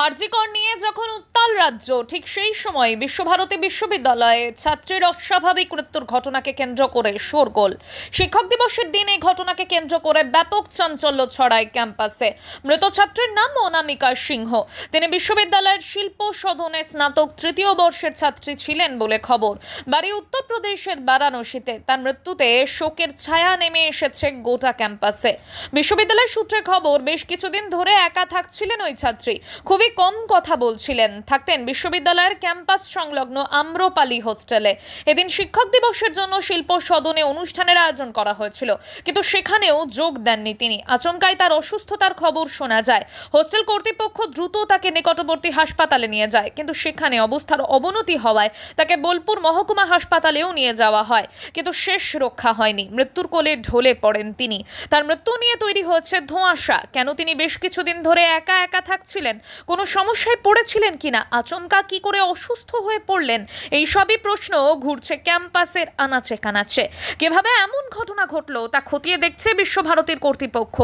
আরজিকর নিয়ে যখন উত্তাল রাজ্য ঠিক সেই সময় বিশ্বভারতী বিশ্ববিদ্যালয়ে ছাত্রীর অস্বাভাবিক মৃত্যুর ঘটনাকে কেন্দ্র করে শোরগোল। শিক্ষক দিবসের দিন এই ঘটনাকে কেন্দ্র করে ব্যাপক চাঞ্চল্য ছড়ায় ক্যাম্পাসে। মৃত ছাত্রীর নাম অনামিকা সিংহ। তিনি বিশ্ববিদ্যালয়ের শিল্প সদনে স্নাতক তৃতীয় বর্ষের ছাত্রী ছিলেন বলে খবর। বাড়ি উত্তরপ্রদেশের বারাণসীতে তার মৃত্যুতে শোকের ছায়া নেমে এসেছে গোটা ক্যাম্পাসে। বিশ্ববিদ্যালয়ের সূত্রে খবর, বেশ কিছুদিন ধরে একা থাকছিলেন ওই ছাত্রী। খুবই কম কথা বলছিলেন থাকতেন বিশ্ববিদ্যালয়ের ক্যাম্পাস সংলগ্ন আম্রপালি হোস্টেলে। এদিন শিক্ষক দিবসের জন্য শিল্প সদনে অনুষ্ঠানের আয়োজন করা হয়েছিল, কিন্তু সেখানেও যোগ দেননি তিনি। আচমকায় তার অসুস্থতার খবর শোনা যায়। হোস্টেল কর্তৃপক্ষ দ্রুত তাকে নিকটবর্তী হাসপাতালে নিয়ে যায়, কিন্তু সেখানে অবস্থার অবনতি হওয়ায় তাকে বোলপুর মহকুমা হাসপাতালেও নিয়ে যাওয়া হয়, কিন্তু শেষ রক্ষা হয়নি। মৃত্যুর কোলে ঢলে পড়েন তিনি। তার মৃত্যু নিয়ে তৈরি হয়েছে ধোঁয়াশা। কেন তিনি বেশ কিছুদিন ধরে একা একা থাকছিলেন? কোনো সমস্যায় পড়েছিলেন কিনা? আচমকা কি করে অসুস্থ হয়ে পড়লেন? এই সবই প্রশ্ন ঘুরছে ক্যাম্পাসের আনাচে কানাচে। কীভাবে এমন ঘটনা ঘটলো তা খতিয়ে দেখছে বিশ্বভারতীর কর্তৃপক্ষ।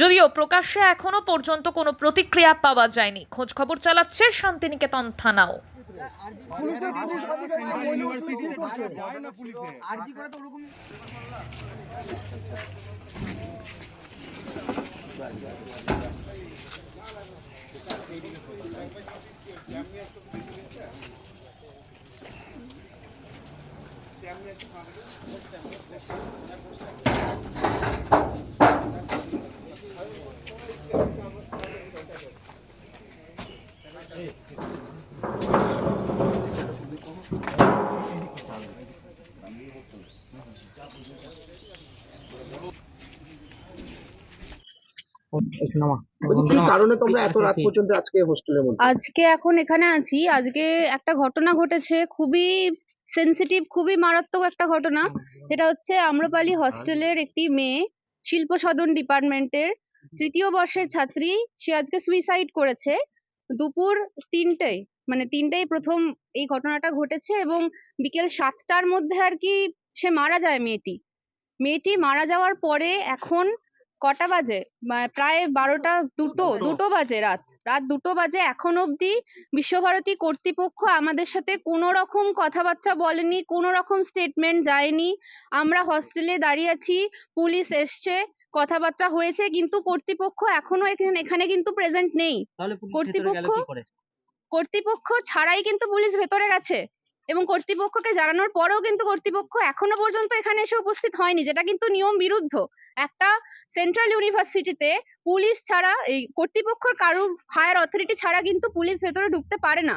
যদিও প্রকাশ্যে এখনও পর্যন্ত কোনো প্রতিক্রিয়া পাওয়া যায়নি। খোঁজ খবর চালাচ্ছে শান্তিনিকেতন থানাও। করে তো ওরকম বলছি, কি কারণে তোমরা এত রাত পর্যন্ত আজকে হোস্টেলের মধ্যে? আজকে এখন এখানে আছি। আজকে একটা ঘটনা ঘটেছে খুবই সেন্সিটিভ খুবই মারাত্মক একটা ঘটনা। সেটা হচ্ছে আম্রপালি হস্টেলের একটি মেয়ে শিল্প সদন ডিপার্টমেন্টের তৃতীয় বর্ষের ছাত্রী সে আজকে সুইসাইড করেছে দুপুর তিনটেয়। মানে তিনটেয় প্রথম এই ঘটনাটা ঘটেছে এবং বিকেল সাতটার মধ্যে আর কি সে মারা যায় মেয়েটি। মেয়েটি মারা যাওয়ার পরে এখন কটা বাজে? প্রায় বারোটা দুটো দুটো বাজে রাত। রাত দুটো বাজে এখন অবধি বিশ্বভারতী কর্তৃপক্ষ আমাদের সাথে কোনো রকম কথাবার্তা বলেনি কোনো রকম স্টেটমেন্ট যায়নি। আমরা হস্টেলে দাঁড়িয়ে আছি পুলিশ এসছে কথাবার্তা হয়েছে কিন্তু কর্তৃপক্ষ এখনও এখানে এখানে কিন্তু প্রেজেন্ট নেই। কর্তৃপক্ষ কর্তৃপক্ষ ছাড়াই কিন্তু পুলিশ ভেতরে গেছে। এবং কর্তৃপক্ষকে জানানোর পরেও কিন্তু কর্তৃপক্ষ এখনও পর্যন্ত এখানে এসে উপস্থিত হয়নি, যেটা কিন্তু নিয়ম বিরুদ্ধ। একটা সেন্ট্রাল ইউনিভার্সিটিতে পুলিশ ছাড়া, এই কর্তৃপক্ষের কারুর হায়ার অথরিটি ছাড়া কিন্তু পুলিশ ভেতরে ঢুকতে পারে না।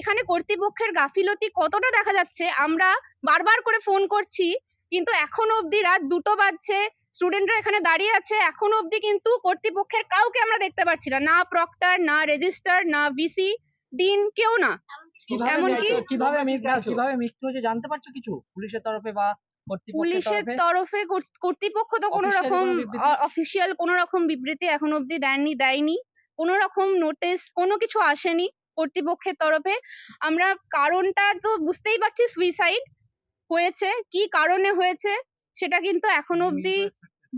এখানে কর্তৃপক্ষের গাফিলতি কতটা দেখা যাচ্ছে, আমরা বারবার করে ফোন করছি, কিন্তু এখনও অবধি রাত দুটো বাজছে স্টুডেন্টরা এখানে দাঁড়িয়ে আছে, এখনও অবধি কিন্তু কর্তৃপক্ষের কাউকে আমরা দেখতে পাচ্ছি না না প্রক্টর না রেজিস্টার না ভিসি ডিন কেউ না। এমনকি কীভাবে কীভাবে মৃত্যু হয়েছে জানতে পারছ কিছু? পুলিশের তরফে বা পুলিশের তরফে? কর্তৃপক্ষ তো কোনো রকম অফিসিয়াল কোনো রকম বিবৃতি এখন অবধি দেননি দেয়নি। কোনো রকম নোটিশ কোনো কিছু আসেনি কর্তৃপক্ষের তরফে। আমরা কারণটা তো বুঝতেই পারছি সুইসাইড হয়েছে। কি কারণে হয়েছে সেটা কিন্তু এখন অবধি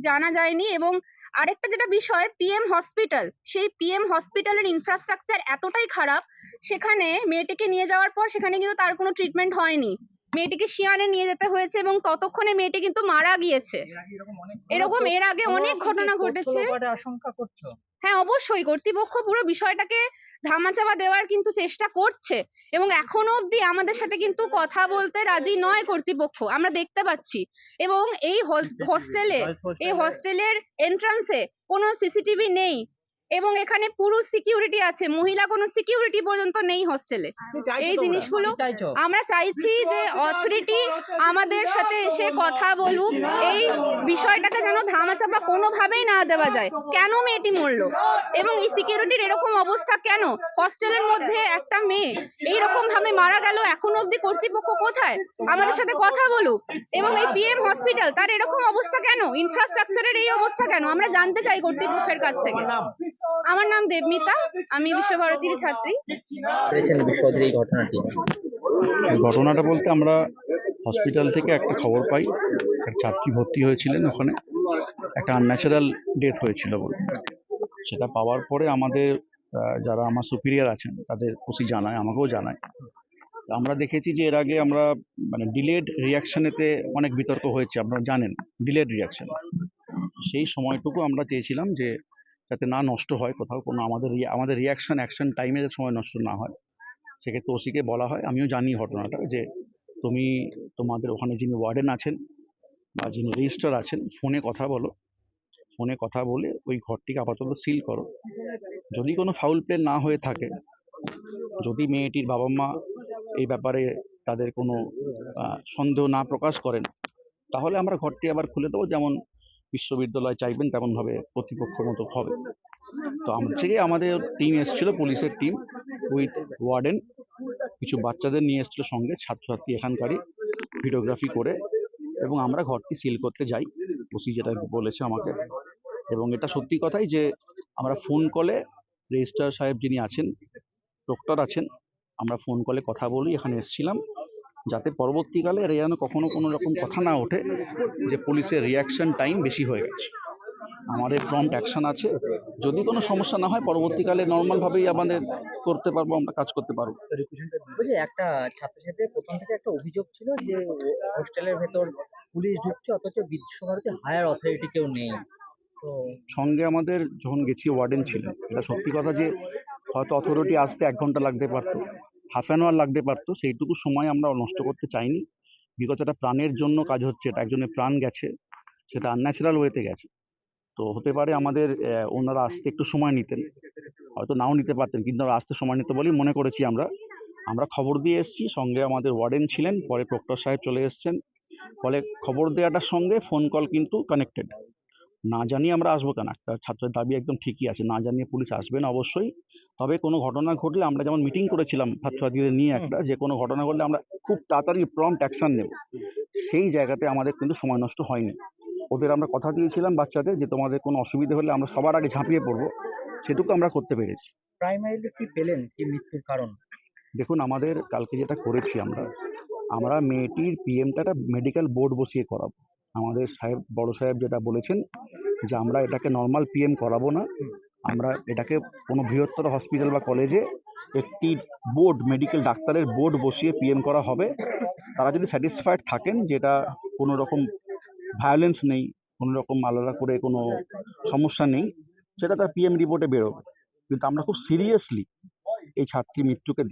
জানা যায়নি এবং আরেকটা যেটা বিষয় পিএম হসপিটাল সেই পিএম হসপিটালের ইনফ্রাস্ট্রাকচার এতটাই খারাপ, সেখানে মেয়েটিকে নিয়ে যাওয়ার পর সেখানে কিন্তু তার কোনো ট্রিটমেন্ট হয়নি। মেয়েটিকে শিয়ানে নিয়ে যেতে হয়েছে এবং ততক্ষণে মেয়েটি কিন্তু মারা গিয়েছে। এরকম এর আগে অনেক ঘটনা ঘটেছে। আশঙ্কা করছ? হ্যাঁ অবশ্যই। কর্তৃপক্ষ পুরো বিষয়টাকে ধামাচাপা দেওয়ার কিন্তু চেষ্টা করছে এবং এখনও অবধি আমাদের সাথে কিন্তু কথা বলতে রাজি নয় কর্তৃপক্ষ। আমরা দেখতে পাচ্ছি। এবং এই হস্টেলে এই হস্টেলের এন্ট্রান্সে কোনো সিসিটিভি নেই। এবং এখানে পুরুষ সিকিউরিটি আছে। মহিলা কোনো সিকিউরিটি পর্যন্ত নেই হস্টেলে এই জিনিসগুলো আমরা চাইছি যে অথরিটি আমাদের সাথে এসে কথা বলুক। এই বিষয়টাকে যেন ধামাচাপা কোনোভাবেই না দেওয়া যায়। কেন মেয়েটি মরলো? এবং এই সিকিউরিটির এরকম অবস্থা কেন? হস্টেলের মধ্যে একটা মেয়ে এইরকম ভাবে মারা গেল এখন অবধি কর্তৃপক্ষ কোথায়? আমাদের সাথে কথা বলুক। এবং এই পিএম হসপিটাল তার এরকম অবস্থা কেন? ইনফ্রাস্ট্রাকচারের এই অবস্থা কেন? আমরা জানতে চাই কর্তৃপক্ষের কাছ থেকে। আমার নাম দেবমিতা আমি বিশ্বভারতীর ছাত্রী। এই ঘটনাটি। ঘটনাটা বলতে আমরা হসপিটাল থেকে একটা খবর পাই। একটা ছাত্রী ভর্তি হয়েছিলেন ওখানে। একটা আনন্যাচারাল ডেথ হয়েছিল বলে সেটা পাওয়ার পরে আমাদের যারা আমার সুপিরিয়র আছেন তাদের ওসি জানায় আমাকেও জানায়। তো আমরা দেখেছি যে এর আগে আমরা মানে ডিলেড রিয়াকশনেতে অনেক বিতর্ক হয়েছে আপনারা জানেন ডিলেড রিয়াকশন সেই সময়টুকু আমরা চেয়েছিলাম যে যাতে না নষ্ট হয় কোথাও কোনো আমাদের আমাদের রিয়াকশন অ্যাকশন টাইমে সময় নষ্ট না হয়, সেক্ষেত্রে ওসিকে বলা হয়, আমিও জানি ঘটনাটা, যে তুমি তোমাদের ওখানে যিনি ওয়ার্ডেন আছেন বা যিনি রেজিস্টার আছেন ফোনে কথা বলো। ফোনে কথা বলে ওই ঘরটিকে আপাতত সিল করো। যদি কোনো ফাউল প্লে না হয়ে থাকে, যদি মেয়েটির বাবা মা এই ব্যাপারে তাদের কোনো সন্দেহ না প্রকাশ করেন, তাহলে আমরা ঘরটি আবার খুলে দেবো। যেমন বিশ্ববিদ্যালয় চাইবেন তেমনভাবে কর্তৃপক্ষ মতো হবে। তো থেকে আমাদের টিম এসেছিল, পুলিশের টিম উইথ ওয়ার্ডেন কিছু বাচ্চাদের নিয়ে এসেছিল সঙ্গে, ছাত্রছাত্রী এখানকারই ভিডিওগ্রাফি করে। এবং আমরা ঘরটি সিল করতে যাই, ওসি যেটা বলেছে আমাকে। এবং এটা সত্যি কথাই যে, আমরা ফোন কলে রেজিস্ট্রার সাহেব যিনি আছেন ডক্টর আছেন, আমরা ফোন কলে কথা বলি এখানে এসেছিলাম। যাতে পরবর্তীকালে এর যেন কখনো কোনো রকম কথা না ওঠে যে পুলিশের রিয়াকশন টাইম বেশি হয়ে গেছে। আমাদের প্রম্পট অ্যাকশন আছে। যদি কোনো সমস্যা না হয় পরবর্তীকালে নর্মালভাবেই আমাদের করতে পারব আমরা কাজ করতে পারব। একটা ছাত্রছাত্রীর প্রথম থেকে একটা অভিযোগ ছিল যে হোস্টেলের ভেতর পুলিশ ঢুকছে অথচ বিশ্বভারতী হায়ার অথরিটি কেউ নেই। সঙ্গে আমাদের যখন গেছি ওয়ার্ডেন ছিলেন। এটা সত্যি কথা যে হয়তো অথরিটি আসতে এক ঘণ্টা লাগতে পারতো। হাফ অ্যান আওয়ার লাগতে পারতো, সেইটুকু সময় আমরা নষ্ট করতে চাইনি। বিকজ এটা প্রাণের জন্য কাজ হচ্ছে, এটা একজনের প্রাণ গেছে, সেটা আনন্যাচারাল ওয়েতে গেছে। তো হতে পারে আমাদের ওনারা আসতে একটু সময় নিতেন, হয়তো নাও নিতে পারতেন, কিন্তু আমরা আসতে সময় নিতে বলেই মনে করেছি আমরা। আমরা খবর দিয়ে এসেছি, সঙ্গে আমাদের ওয়ার্ডেন ছিলেন, পরে প্রক্টর সাহেব চলে এসেছেন। ফলে খবর দেওয়াটার সঙ্গে ফোন কল কিন্তু কানেক্টেড না জানিয়ে আমরা আসব কেন? একটা ছাত্রের দাবি একদম ঠিকই আছে, না জানিয়ে পুলিশ আসবেন অবশ্যই। তবে কোনো ঘটনা ঘটলে আমরা যেমন মিটিং করেছিলাম ছাত্রছাত্রীদের নিয়ে একটা যে কোনো ঘটনা ঘটলে আমরা খুব তাড়াতাড়ি প্রম্পট অ্যাকশন নেব। সেই জায়গাতে আমাদের কিন্তু সময় নষ্ট হয়নি। ওদের আমরা কথা দিয়েছিলাম বাচ্চাদের যে তোমাদের কোনো অসুবিধে হলে আমরা সবার আগে ঝাঁপিয়ে পড়ব। সেটুকু আমরা করতে পেরেছি। প্রাইমারিলি কি পেলেন? কি মৃত্যুর কারণ? দেখুন আমাদের কালকে যেটা করেছি আমরা আমরা মেয়েটির পিএমটা একটা মেডিকেল বোর্ড বসিয়ে করাবো। আমাদের সাহেব বড় সাহেব যেটা বলেছেন যে আমরা এটাকে নর্মাল পিএম করাবো না। আমরা এটাকে কোনো বৃহত্তর হসপিটাল বা কলেজে একটি বোর্ড মেডিকেল ডাক্তারের বোর্ড বসিয়ে পিএম করা হবে। তারা যদি স্যাটিসফাইড থাকেন যেটা কোনো রকম ভায়োলেন্স নেই, কোনো রকম আলাদা করে কোনো সমস্যা নেই, সেটা তার পিএম রিপোর্টে বেরোবে। কিন্তু আমরা খুব সিরিয়াসলি এই ছাত্রী মৃত্যুকে